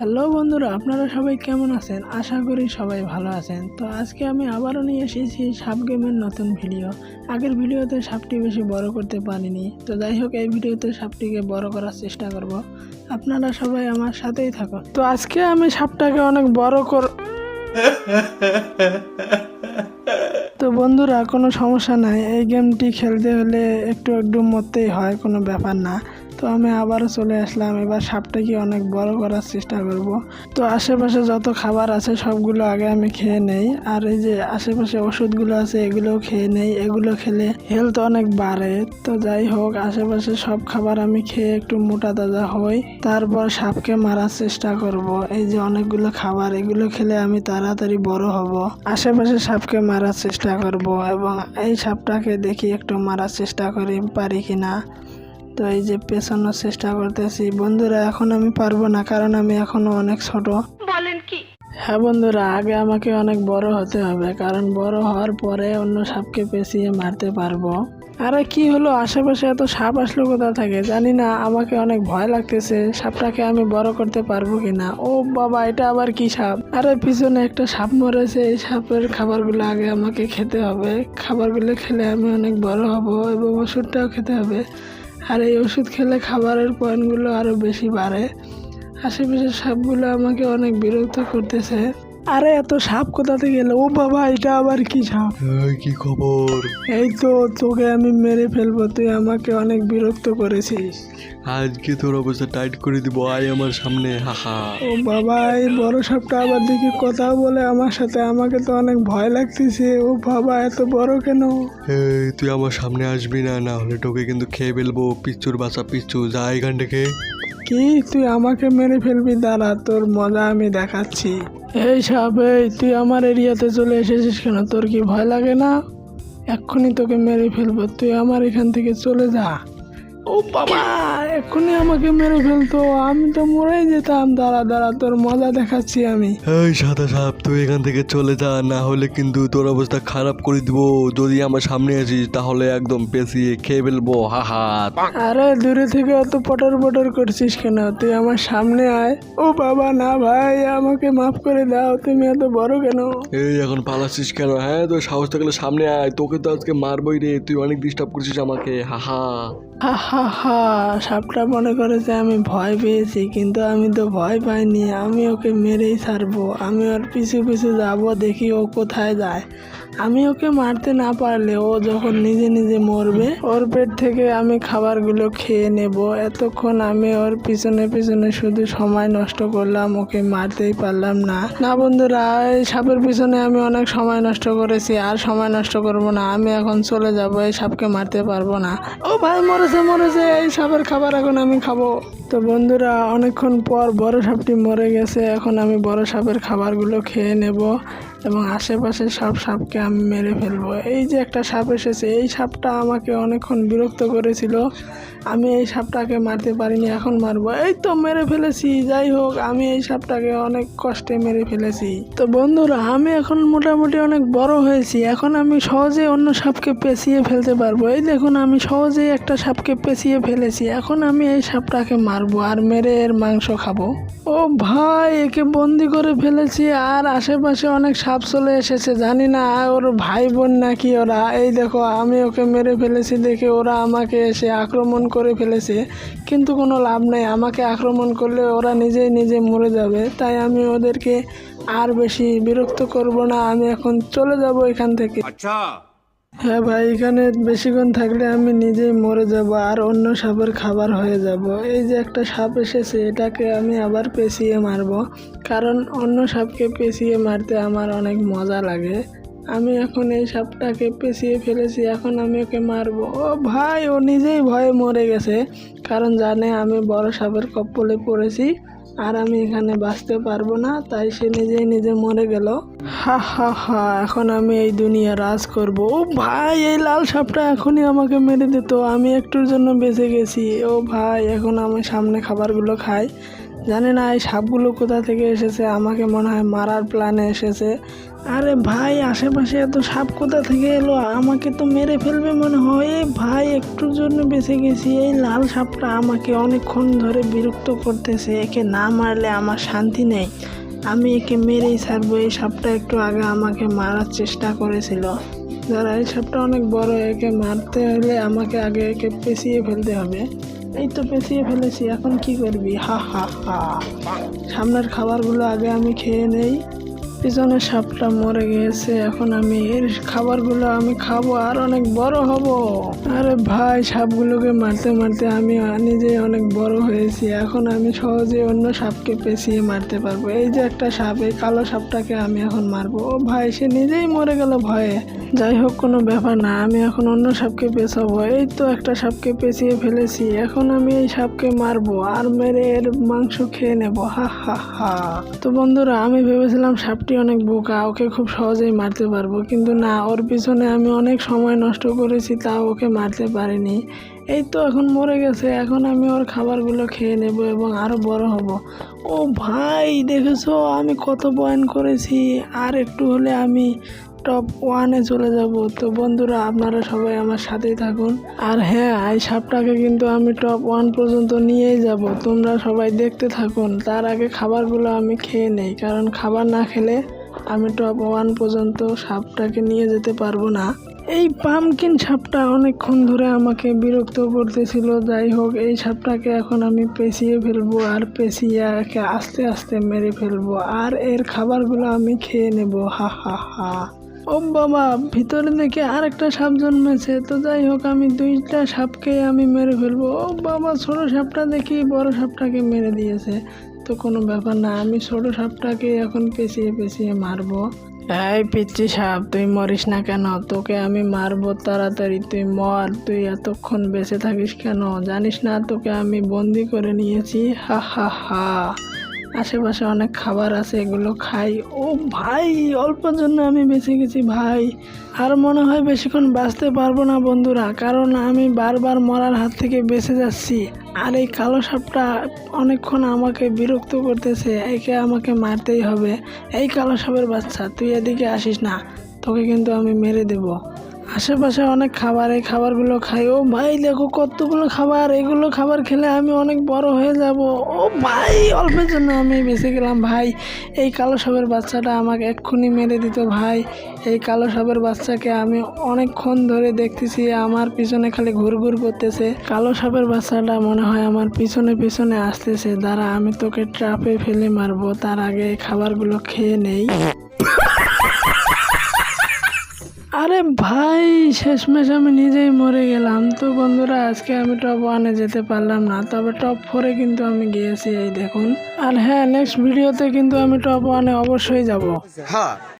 Hello বন্ধুরা, আপনারা সবাই কেমন আছেন? আশা করি সবাই ভালো আছেন। তো আজকে আমি আবারও নিয়ে এসেছি সাপ গেমের নতুন ভিডিও। আগের ভিডিওতে সাপটি বেশি বড় করতে পারিনি। তো যাই হোক, এই ভিডিওতে সাপটিকে বড় করার চেষ্টা করব। আপনারা সবাই আমার সাথেই থাকুন। তো আজকে আমি সাপটাকে অনেক বড় কর তো বন্ধুরা, কোনো সমস্যা নাই। এই গেমটি খেলতে হলে একটু একটু মরতেই হয়, কোনো ব্যাপার না। তো আমি আবারও চলে আসলাম। এবার সাপটাকে অনেক বড় করার চেষ্টা করব। তো আশেপাশে যত খাবার আছে সবগুলো আগে আমি খেয়ে নেই। আর এই যে আশেপাশে ওষুধগুলো আছে, এগুলোও খেয়ে নেই। এগুলো খেলে হেলথ অনেক বাড়ে। তো যাই হোক, আশেপাশে সব খাবার আমি খেয়ে একটু মোটা তাজা হই। তারপর সাপকে মারার চেষ্টা করব। এই যে অনেকগুলো খাবার, এগুলো খেলে আমি তাড়াতাড়ি বড় হব। আশেপাশে সাপকে মারার চেষ্টা করব এবং এই সাপটাকে দেখি একটু মারার চেষ্টা করি, পারি কিনা। তো এই যে পেছানোর চেষ্টা করতেছি। বন্ধুরা এখন আমি পারব না কারণ আমি এখনও অনেক ছোট। বলেন কি? হ্যাঁ বন্ধুরা আগে আমাকে অনেক বড় হতে হবে কারণ বড় হওয়ার পরে অন্য সাপকে পেঁচিয়ে মারতে পারব। আরে কি হলো? আশেপাশে এত সাপ আসলো কোথা থেকে? জানি না আমাকে অনেক ভয় লাগতেছে সাপটাকে আমি বড় করতে পারব কিনা। ও বাবা এটা আবার কি সাপ? আরে পিছনে একটা সাপ মরেছে এই সাপের খাবারগুলো আগে আমাকে খেতে হবে। খাবারগুলো খেলে আমি অনেক বড় হব এবং ওষুধটাও খেতে হবে। আর এই ওষুধ খেলে খাবারের পয়েন্টগুলো আরও বেশি বাড়ে। আশেপাশের সাপগুলো আমাকে অনেক বিরক্ত করতেছে। আরে এত সাপ কোথা থেকে এলো? ও বাবা এটা আবার কি সাপ? কি খবর? এই তো তোকে আমি মেরে ফেলব তুই আমাকে অনেক বিরক্ত করেছিস। আজকে তোর অবস্থা টাইট করে দিব আয় আমার সামনে হাহা ও বাবা এই বড় সাপটা আবার দেখি কথা বলে আমার সাথে আমাকে তো অনেক ভয় লাগতেছে। ও বাবা এত বড় কেন? এই তুই আমার সামনে আসবি না না হলে তোকে কিন্তু খেয়ে ফেলব পিচ্চুর বাসা পিচ্চু যা এখান থেকে। কি? তুই আমাকে মেরে ফেলবি, দাঁড়া, তোর মজা আমি দেখাচ্ছি। এই সাপ, এই, তুই আমার এরিয়াতে চলে এসেছিস কেন? তোর কি ভয় লাগে না? এক্ষুনি তোকে মেরে ফেলব, তুই আমার এখান থেকে চলে যা। ও বাবা এক্ষুনি আমাকে মেরে ফেলতো আমি তো মরেই যেতাম। দাঁড়া দাঁড়া তোর মজা দেখাচ্ছি আমি। এই সাদা সাপ তুই এখান থেকে চলে যা না হলে কিন্তু তোর অবস্থা খারাপ করে দিব। যদি আমার সামনে আসিস তাহলে একদম পেঁচিয়ে খেয়ে ফেলব হাহা আরে দূরে থেকে অত পটর পটর করছিস কেন? তুই আমার সামনে আয়। ও বাবা না ভাই আমাকে মাফ করে দাও তুমি এত বড় কেন? এই এখন পালাচ্ছিস কেন? হ্যাঁ তোর সাহস থাকলে সামনে আয় তোকে তো আজকে মারবই রে তুই অনেক ডিস্টার্ব করছিস আমাকে হাহা হা। হা হা সাপটা মনে করেছে আমি ভয় পেয়েছি, কিন্তু আমি তো ভয় পাইনি। আমি ওকে মেরেই ছাড়বো। আমি ওর পিছু পিছু যাব, দেখি ও কোথায় যায়। আমি ওকে মারতে না পারলে ও যখন নিজে নিজে মরবে, ওর পেট থেকে আমি খাবারগুলো খেয়ে নেব। এতক্ষণ আমি ওর পিছনে পিছনে শুধু সময় নষ্ট করলাম, ওকে মারতেই পারলাম না। না বন্ধুরা, এই সাপের পিছনে আমি অনেক সময় নষ্ট করেছি, আর সময় নষ্ট করব না। আমি এখন চলে যাব, এই সাপকে মারতে পারব না। ও ভাই মরেছে হচ্ছে এই সাপের খাবার এখন আমি খাব। তো বন্ধুরা, অনেকক্ষণ পর বড় সাপটি মরে গেছে। এখন আমি বড় সাপের খাবারগুলো খেয়ে নেব এবং আশেপাশে সব সাপকে আমি মেরে ফেলব। এই যে একটা সাপ এসেছে, এই সাপটা আমাকে অনেকক্ষণ বিরক্ত করেছিল। আমি এই সাপটাকে মারতে পারিনি, এখন মারবো। এই তো মেরে ফেলেছি, যাই হোক, আমি এই সাপটাকে অনেক কষ্টে মেরে ফেলেছি। তো বন্ধুরা, আমি এখন মোটামুটি অনেক বড় হয়েছি। এখন আমি সহজে অন্য সাপকে পেঁচিয়ে ফেলতে পারব। এই দেখুন, আমি সহজেই একটা সাপকে পেঁচিয়ে ফেলেছি। এখন আমি এই সাপটাকে মারবো। আর মেরে এর মাংস খাব। ও ভাই, একে বন্দি করে ফেলেছি আর আশেপাশে অনেক সাপ চলে এসেছে, জানি না ওর ভাই বোন নাকি ওরা। এই দেখো, আমি ওকে মেরে ফেলেছি দেখে ওরা আমাকে এসে আক্রমণ করে ফেলেছে, কিন্তু কোনো লাভ নেই। আমাকে আক্রমণ করলে ওরা নিজেই নিজে মরে যাবে, তাই আমি ওদেরকে আর বেশি বিরক্ত করব না। আমি এখন চলে যাব এখান থেকে। হ্যাঁ ভাই, এখানে বেশিক্ষণ থাকলে আমি নিজেই মরে যাব আর অন্য সাপের খাবার হয়ে যাব। এই যে একটা সাপ এসেছে, এটাকে আমি আবার পেঁচিয়ে মারব। কারণ অন্য সাপকে পেঁচিয়ে মারতে আমার অনেক মজা লাগে। আমি এখন এই সাপটাকে পেঁচিয়ে ফেলেছি, এখন আমি ওকে মারবো। ও ভাই, ও নিজেই ভয়ে মরে গেছে। কারণ জানে আমি বড় সাপের কপ্পলে পড়েছি। আর আমি এখানে বাঁচতে পারব না, তাই সে নিজেই নিজে মরে গেল। হা হা হা, এখন আমি এই দুনিয়া রাজ করব। ও ভাই, এই লাল সাপটা এখনই আমাকে মেরে দিত, আমি একটুর জন্য বেঁচে গেছি। ও ভাই, এখন আমি সামনে খাবারগুলো খাই। জানি না, এই সাপগুলো কোথা থেকে এসেছে? আমাকে মনে হয় মারার প্ল্যানে এসেছে। আরে ভাই, আশেপাশে এত সাপ কোথা থেকে এলো? আমাকে তো মেরে ফেলবে মনে হয়। এ ভাই, একটুর জন্য বেঁচে গেছি। এই লাল সাপটা আমাকে অনেকক্ষণ ধরে বিরক্ত করতেছে। একে না মারলে আমার শান্তি নেই। আমি একে মেরেই ছাড়বো। এই সাপটা একটু আগে আমাকে মারার চেষ্টা করেছিল। যারা এই সাপটা অনেক বড়। একে মারতে হলে আমাকে আগে একে পেঁচিয়ে ফেলতে হবে। এই তো পেঁচিয়ে ফেলেছি, এখন কি করবি? হা হা হা। সামনের খাবারগুলো আগে আমি খেয়ে নেই। পিছনের সাপটা মরে গিয়েছে এখন আমি এর খাবারগুলো আমি খাব আর অনেক বড় হব। আরে ভাই, সাপগুলোকে মারতে মারতে আমি নিজেই অনেক বড় হয়েছি, এখন আমি সহজে অন্য সাপকে পেঁচিয়ে মারতে পারব। এই যে একটা সাপ, এই কালো সাপটাকে আমি এখন মারবো। ও ভাই, সে নিজেই মরে গেল ভয়ে। যাই হোক, কোনো ব্যাপার না, আমি এখন অন্য সাপকে পেঁচাবো। এই তো একটা সাপকে পেঁচিয়ে ফেলেছি, এখন আমি এই সাপকে মারবো আর মেরে এর মাংস খেয়ে নেব। হা হা হা। তো বন্ধুরা, আমি ভেবেছিলাম সাপটি অনেক বোকা, ওকে খুব সহজেই মারতে পারব। কিন্তু না, ওর পিছনে আমি অনেক সময় নষ্ট করেছি তাও ওকে মারতে পারিনি। এই তো এখন মরে গেছে, এখন আমি ওর খাবারগুলো খেয়ে নেব এবং আরও বড় হব। ও ভাই, দেখেছ? আমি কত পয়েন্ট করেছি, আর একটু হলে আমি টপ ওয়ানে চলে যাব। তো বন্ধুরা, আপনারা সবাই আমার সাথেই থাকুন। আর হ্যাঁ এই সাপটাকে কিন্তু আমি টপ ওয়ান পর্যন্ত নিয়েই যাব। তোমরা সবাই দেখতে থাকুন। তার আগে খাবারগুলো আমি খেয়ে নেই। কারণ খাবার না খেলে আমি টপ ওয়ান পর্যন্ত সাপটাকে নিয়ে যেতে পারব না। এই পামকিন সাপটা অনেকক্ষণ ধরে আমাকে বিরক্ত করতেছিল। যাই হোক, এই সাপটাকে এখন আমি পেঁচিয়ে ফেলব আর পেঁচিয়ে আস্তে আস্তে মেরে ফেলব। আর এর খাবারগুলো আমি খেয়ে নেব। হা হা হা। ও বাবা, ভিতরে দেখে আর একটা সাপ জন্মেছে। তো যাই হোক, আমি দুইটা সাপকে আমি মেরে ফেলব। ও বাবা, ছোট সাপটা দেখি বড় সাপটাকে মেরে দিয়েছে। তো কোনো ব্যাপার না, আমি ছোট সাপটাকে এখন পেঁচিয়ে পেঁচিয়ে মারবো। এই পিচ্ছি সাপ, তুই মরিস না কেন? তোকে আমি মারবো তাড়াতাড়ি। তুই মর, তুই এতক্ষণ বেঁচে থাকিস কেন? জানিস না, তোকে আমি বন্দি করে নিয়েছি। হা হা হা। আশেপাশে অনেক খাবার আছে, এগুলো খাই। ও ভাই অল্পের জন্য আমি বেঁচে গেছি ভাই। আর মনে হয় বেশিক্ষণ বাঁচতে পারব না বন্ধুরা, কারণ আমি বারবার মরার হাত থেকে বেঁচে যাচ্ছি। আর এই কালো সাপটা অনেকক্ষণ আমাকে বিরক্ত করতেছে, একে আমাকে মারতেই হবে। এই কালো সাপের বাচ্চা, তুই এদিকে আসিস না, তোকে কিন্তু আমি মেরে দেবো। আশেপাশে অনেক খাবার, এই খাবারগুলো খাই। ও ভাই, দেখো কতগুলো খাবার, এগুলো খাবার খেলে আমি অনেক বড় হয়ে যাব। ও ভাই, অল্পের জন্য আমি বেঁচে গেলাম, ভাই। এই কালো সাপের বাচ্চাটা আমাকে এক্ষুনি মেরে দিত, ভাই। এই কালো সাপের বাচ্চাকে আমি অনেকক্ষণ ধরে দেখতেছি, আমার পিছনে খালি ঘুরঘুর করতেছে। কালো সাপের বাচ্চাটা মনে হয় আমার পিছনে পিছনে আসতেছে। দাঁড়া, আমি তোকে ট্রাপে ফেলে মারবো, তার আগে খাবারগুলো খেয়ে নেই। আরে ভাই, শেষমেশ আমি নিজেই মরে গেলাম। তো বন্ধুরা, আজকে আমি টপ ওয়ানে যেতে পারলাম না, তবে টপ ফোরে কিন্তু আমি গিয়েছি এই দেখুন। আর হ্যাঁ নেক্সট ভিডিওতে কিন্তু আমি টপ ওয়ানে অবশ্যই যাব। হ্যাঁ।